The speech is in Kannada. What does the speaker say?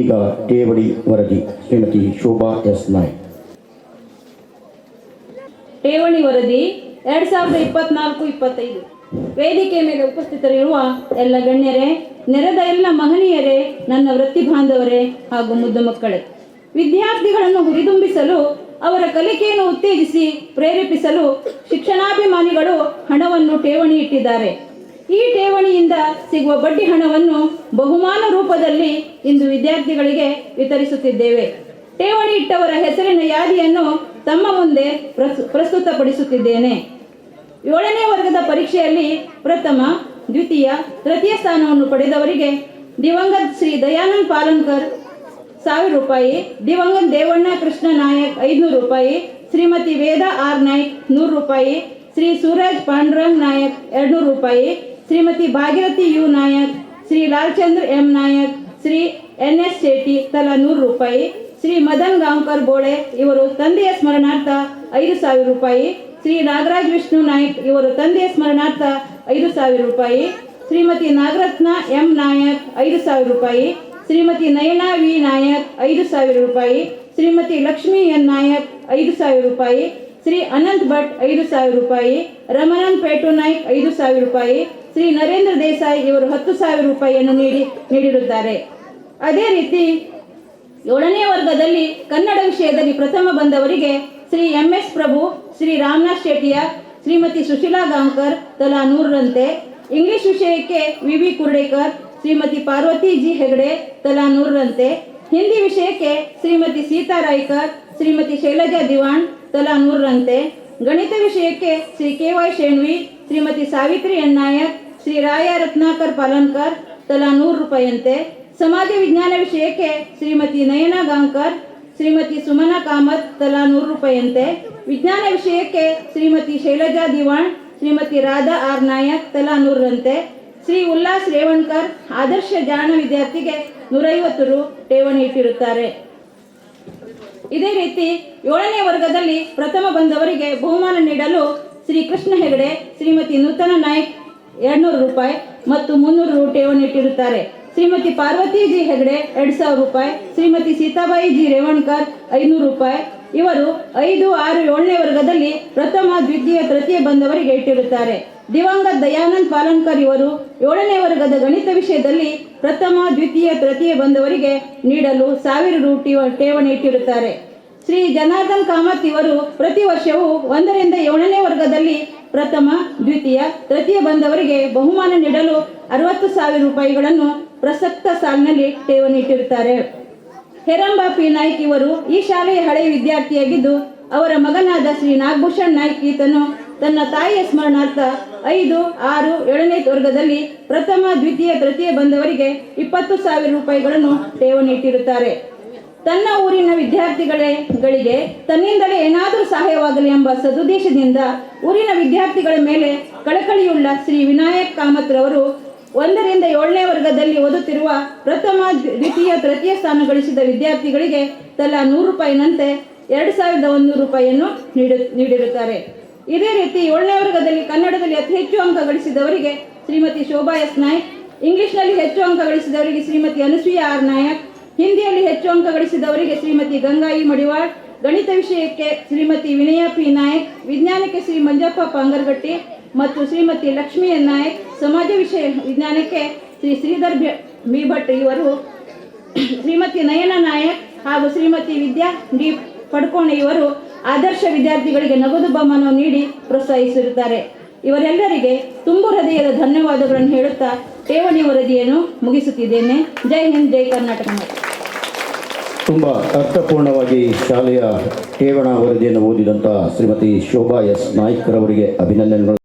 ಈಗ ಠೇವಣಿ ವರದಿ. ಶ್ರೀಮತಿ ಶೋಭಾ ಎಸ್ ನಾಯ್ಕ್. ಠೇವಣಿ ವರದಿ ಎರಡ್ ಸಾವಿರದ ಇಪ್ಪತ್ನಾಲ್ಕು, ಇಪ್ಪತ್ತೈದು. ವೇದಿಕೆ ಮೇಲೆ ಉಪಸ್ಥಿತರಿರುವ ಎಲ್ಲ ಗಣ್ಯರೇ, ನೆರೆದ ಎಲ್ಲ ಮಹನೀಯರೇ, ನನ್ನ ವೃತ್ತಿ ಬಾಂಧವರೇ ಹಾಗೂ ಮುದ್ದು ಮಕ್ಕಳೇ, ವಿದ್ಯಾರ್ಥಿಗಳನ್ನು ಹುರಿದುಂಬಿಸಲು, ಅವರ ಕಲಿಕೆಯನ್ನು ಉತ್ತೇಜಿಸಿ, ಪ್ರೇರೇಪಿಸಲು ಶಿಕ್ಷಣಾಭಿಮಾನಿಗಳು ಹಣವನ್ನು ಠೇವಣಿ ಇಟ್ಟಿದ್ದಾರೆ. ಈ ಠೇವಣಿಯಿಂದ ಸಿಗುವ ಬಡ್ಡಿ ಹಣವನ್ನು ಬಹುಮಾನ ರೂಪದಲ್ಲಿ ಇಂದು ವಿದ್ಯಾರ್ಥಿಗಳಿಗೆ ವಿತರಿಸುತ್ತಿದ್ದೇವೆ. ಠೇವಣಿ ಇಟ್ಟವರ ಹೆಸರಿನ ಯಾದಿಯನ್ನು ತಮ್ಮ ಮುಂದೆ ಪ್ರಸ್- ಪ್ರಸ್ತುತಪಡಿಸುತ್ತಿದ್ದೇನೆ. ಏಳನೇ ವರ್ಗದ ಪರೀಕ್ಷೆಯಲ್ಲಿ ಪ್ರಥಮ, ದ್ವಿತೀಯ, ತೃತೀಯ ಸ್ಥಾನವನ್ನು ಪಡೆದವರಿಗೆ ದಿವಂಗತ್ ಶ್ರೀ ದಯಾನಂದ್ ಪಾಲನ್ಕರ್ ಸಾವಿರ ರೂಪಾಯಿ, ದಿವಂಗತ್ ದೇವಣ್ಣ ಕೃಷ್ಣ ನಾಯಕ್ ಐದುನೂರು ರೂಪಾಯಿ, ಶ್ರೀಮತಿ ವೇದಾ ಆರ್ ನಾಯ್ಕ್ ನೂರು ರೂಪಾಯಿ, ಶ್ರೀ ಸೂರಜ್ ಪಾಂಡುರಂಗ್ ನಾಯಕ್ ಎರಡ್ನೂರು ರೂಪಾಯಿ Shrimati Bhagirathi U Nayak, Shri Lalchandra M Nayak, Shri N S Shetty, ತಲಾ ನೂರು ರೂಪಾಯಿ, ಶ್ರೀ ಮದನ್ ಗಾಂವ್ಕರ್ ಬೋಳೆ, ಇವರು ತಂದೆಯ ಸ್ಮರಣಾರ್ಥ ಐದು ಸಾವಿರ ರೂಪಾಯಿ, ಶ್ರೀ ನಾಗರಾಜ್ ವಿಷ್ಣು ನಾಯಕ್, ಇವರು ತಂದೆಯ ಸ್ಮರಣಾರ್ಥ ಐದು ಸಾವಿರ ರೂಪಾಯಿ, ಶ್ರೀಮತಿ ನಾಗರತ್ನ ಎಂ ನಾಯಕ್, ಐದು ಸಾವಿರ ರೂಪಾಯಿ, ಶ್ರೀಮತಿ ನಯನಾ ವಿ ನಾಯಕ್, ಐದು ಸಾವಿರ ರೂಪಾಯಿ, ಶ್ರೀಮತಿ ಲಕ್ಷ್ಮೀ ಎನ್ ನಾಯಕ್, ಐದು ಸಾವಿರ ರೂಪಾಯಿ ಶ್ರೀ ಅನಂತ್ ಭಟ್ ಐದು ಸಾವಿರ ರೂಪಾಯಿ ಪೇಟು ನಾಯ್ಕ್ ಐದು ಸಾವಿರ ರೂಪಾಯಿ, ಶ್ರೀ ನರೇಂದ್ರ ದೇಸಾಯಿ ಇವರು ಹತ್ತು ಸಾವಿರ ರೂಪಾಯಿಯನ್ನು ನೀಡಿ, ನೀಡಿರುತ್ತಾರೆ. ಅದೇ ರೀತಿ ಏಳನೇ ವರ್ಗದಲ್ಲಿ ಕನ್ನಡ ವಿಷಯದಲ್ಲಿ ಪ್ರಥಮ ಬಂದವರಿಗೆ ಶ್ರೀ ಎಂ ಎಸ್ ಪ್ರಭು, ಶ್ರೀ ರಾಮನಾಥ್ ಶೆಟ್ಟಿಯ ಶ್ರೀಮತಿ ಸುಶೀಲಾ ಗಾಂಕರ್ ತಲಾ ನೂರರಂತೆ. ಇಂಗ್ಲಿಷ್ ವಿಷಯಕ್ಕೆ V V Kurdekar, Shrimati Parvati G Hegde ತಲಾ ನೂರರಂತೆ. ಹಿಂದಿ ವಿಷಯಕ್ಕೆ ಶ್ರೀಮತಿ ಸೀತಾ ರಾಯ್ಕರ್, ಶ್ರೀಮತಿ ಶೈಲಜಾ ದಿವಾಣ್ ತಲಾ ನೂರರಂತೆ. ಗಣಿತ ವಿಷಯಕ್ಕೆ Shri K Y Shenvi, Shrimati Savitri N Nayak, Shri Raya Ratnakar Palankar ತಲಾ ನೂರು ರೂಪಾಯಿಯಂತೆ ಸಮಾಜ ವಿಜ್ಞಾನ ವಿಷಯಕ್ಕೆ ಶ್ರೀಮತಿ ನಯನ ಗಾಂಕರ್, ಶ್ರೀಮತಿ ಸುಮನಾ ಕಾಮತ್ ತಲಾ ನೂರು ರೂಪಾಯಿಯಂತೆ ವಿಜ್ಞಾನ ವಿಷಯಕ್ಕೆ ಶ್ರೀಮತಿ ಶೈಲಜಾ ದಿವಾಣ್ ಶ್ರೀಮತಿ ರಾಧಾ ಆರ್ ನಾಯಕ್ ತಲಾ ನೂರರಂತೆ. ಶ್ರೀ ಉಲ್ಲಾಸ್ ರೇವಣ್ಕರ್ ಆದರ್ಶ ಜ್ಞಾನ ವಿದ್ಯಾರ್ಥಿಗೆ ನೂರೈವತ್ತು ರು ಠೇವಣಿ ಇಟ್ಟಿರುತ್ತಾರೆ. ಇದೇ ರೀತಿ ಏಳನೇ ವರ್ಗದಲ್ಲಿ ಪ್ರಥಮ ಬಂದವರಿಗೆ ಬಹುಮಾನ ನೀಡಲು ಶ್ರೀ ಕೃಷ್ಣ ಹೆಗಡೆ, ಶ್ರೀಮತಿ ನೂತನ ನಾಯ್ಕ್ ಎರಡ್ನೂರು ರೂಪಾಯಿ ಮತ್ತು ಮುನ್ನೂರು ರು ಠೇವಣಿ ಇಟ್ಟಿರುತ್ತಾರೆ. ಶ್ರೀಮತಿ ಪಾರ್ವತಿ ಜಿ ಹೆಗಡೆ ಎರಡ್ ಸಾವಿರ ರೂಪಾಯಿ, ಶ್ರೀಮತಿ ಸೀತಾಬಾಯಿ ಜಿ ರೇವಣ್ಕರ್ ಐನೂರು ರೂಪಾಯಿ ಇವರು ಐದು, ಆರು ಏಳನೇ ವರ್ಗದಲ್ಲಿ ಪ್ರಥಮ, ದ್ವಿತೀಯ, ತೃತೀಯ ಬಂದವರಿಗೆ ಇಟ್ಟಿರುತ್ತಾರೆ. ದಿವಂಗತ ದಯಾನಂದ್ ಪಾಲನ್ಕರ್ ಇವರು ಏಳನೇ ವರ್ಗದ ಗಣಿತ ವಿಷಯದಲ್ಲಿ ಪ್ರಥಮ, ದ್ವಿತೀಯ, ತೃತೀಯ ಬಂದವರಿಗೆ ನೀಡಲು ಸಾವಿರ ರು ಠೇವ- ಠೇವಣಿ ಇಟ್ಟಿರುತ್ತಾರೆ. ಶ್ರೀ ಜನಾರ್ದನ್ ಕಾಮತ್ ಇವರು ಪ್ರತಿ ವರ್ಷವೂ ಒಂದರಿಂದ ಏಳನೇ ವರ್ಗದಲ್ಲಿ ಪ್ರಥಮ, ದ್ವಿತೀಯ, ತೃತೀಯ ಬಂದವರಿಗೆ ಬಹುಮಾನ ನೀಡಲು ಅರವತ್ತು ಸಾವಿರ ರೂಪಾಯಿಗಳನ್ನು ಪ್ರಸಕ್ತ ಸಾಲಿನಲ್ಲಿ ಠೇವಣಿ ಇಟ್ಟಿರುತ್ತಾರೆ. ಹೆರಂಬ ಪಿ. ನಾಯ್ಕ್ ಇವರು ಈ ಶಾಲೆಯ ಹಳೆಯ ವಿದ್ಯಾರ್ಥಿಯಾಗಿದ್ದು, ಅವರ ಮಗನಾದ ಶ್ರೀ ನಾಗಭೂಷಣ್ ನಾಯ್ಕ್ ಈತನು ತನ್ನ ತಾಯಿಯ ಸ್ಮರಣಾರ್ಥ ಐದು, ಆರು, ಏಳನೇ ವರ್ಗದಲ್ಲಿ ಪ್ರಥಮ, ದ್ವಿತೀಯ, ತೃತೀಯ ಬಂದವರಿಗೆ ಇಪ್ಪತ್ತು ಸಾವಿರ ರೂಪಾಯಿಗಳನ್ನು ಠೇವಣಿ ಇಟ್ಟಿರುತ್ತಾರೆ ತನ್ನ ಊರಿನ ವಿದ್ಯಾರ್ಥಿಗಳೇ ಗಳಿಗೆ ತನ್ನಿಂದಲೇ ಏನಾದರೂ ಸಹಾಯವಾಗಲಿ ಎಂಬ ಸದುದ್ದೇಶದಿಂದ ಊರಿನ ವಿದ್ಯಾರ್ಥಿಗಳ ಮೇಲೆ ಕಳಕಳಿಯುಳ್ಳ ಶ್ರೀ ವಿನಾಯಕ್ ಕಾಮತ್ರವರು ಒಂದರಿಂದ ಏಳನೇ ವರ್ಗದಲ್ಲಿ ಓದುತ್ತಿರುವ ಪ್ರಥಮ ದ್ವಿತೀಯ ತೃತೀಯ ಸ್ಥಾನ ಗಳಿಸಿದ ವಿದ್ಯಾರ್ಥಿಗಳಿಗೆ ತಲಾ ನೂರು ರೂಪಾಯಿನಂತೆ ಎರಡು ಸಾವಿರದ ಒಂದು ರೂಪಾಯಿಯನ್ನು ನೀಡು, ನೀಡಿರುತ್ತಾರೆ. ಇದೇ ರೀತಿ ಏಳನೇ ವರ್ಗದಲ್ಲಿ ಕನ್ನಡದಲ್ಲಿ ಅತಿ ಹೆಚ್ಚು ಅಂಕ ಗಳಿಸಿದವರಿಗೆ ಶ್ರೀಮತಿ ಶೋಭಾ ಎಸ್ ನಾಯಕ್, ಇಂಗ್ಲಿಷ್ನಲ್ಲಿ ಹೆಚ್ಚು ಅಂಕ ಗಳಿಸಿದವರಿಗೆ ಶ್ರೀಮತಿ ಅನುಸೂಯ ಆರ್ ನಾಯಕ್, ಹಿಂದಿಯಲ್ಲಿ ಹೆಚ್ಚು ಅಂಕ ಗಳಿಸಿದವರಿಗೆ ಶ್ರೀಮತಿ ಗಂಗಾಯಿ ಮಡಿವಾಳ್, ಗಣಿತ ವಿಷಯಕ್ಕೆ ಶ್ರೀಮತಿ ವಿನಯ ಪಿ ನಾಯಕ್, ವಿಜ್ಞಾನಕ್ಕೆ ಶ್ರೀ ಮಂಜಪ್ಪ ಪಾಂಗರ್ಗಟ್ಟಿ ಮತ್ತು ಶ್ರೀಮತಿ ಲಕ್ಷ್ಮಿ ನಾಯಕ್ ಸಮಾಜ ವಿಷಯ ವಿಜ್ಞಾನಕ್ಕೆ ಶ್ರೀ ಶ್ರೀಧರ್ ಬಿ ಭಟ್ ಇವರು ಶ್ರೀಮತಿ ನಯನ ನಾಯಕ್ ಹಾಗೂ ಶ್ರೀಮತಿ ವಿದ್ಯಾ ಡಿ ಪಡ್ಕೋಣೆ ಇವರು ಆದರ್ಶ ವಿದ್ಯಾರ್ಥಿಗಳಿಗೆ ನಗದು ಬಹುಮಾನ ನೀಡಿ ಪ್ರೋತ್ಸಾಹಿಸಿರುತ್ತಾರೆ. ಇವರೆಲ್ಲರಿಗೆ ತುಂಬು ಹೃದಯದ ಧನ್ಯವಾದಗಳನ್ನು ಹೇಳುತ್ತಾ ಠೇವಣಿ ವರದಿಯನ್ನು ಮುಗಿಸುತ್ತಿದ್ದೇನೆ. ಜೈ ಹಿಂದ್, ಜೈ ಕರ್ನಾಟಕ. ತುಂಬ ಅರ್ಥಪೂರ್ಣವಾಗಿ ಶಾಲೆಯ ಠೇವಣ ವರದಿಯನ್ನು ಓದಿದಂತಹ ಶ್ರೀಮತಿ ಶೋಭಾ ಎಸ್ ನಾಯ್ಕರವರಿಗೆ ಅಭಿನಂದನೆಗಳು.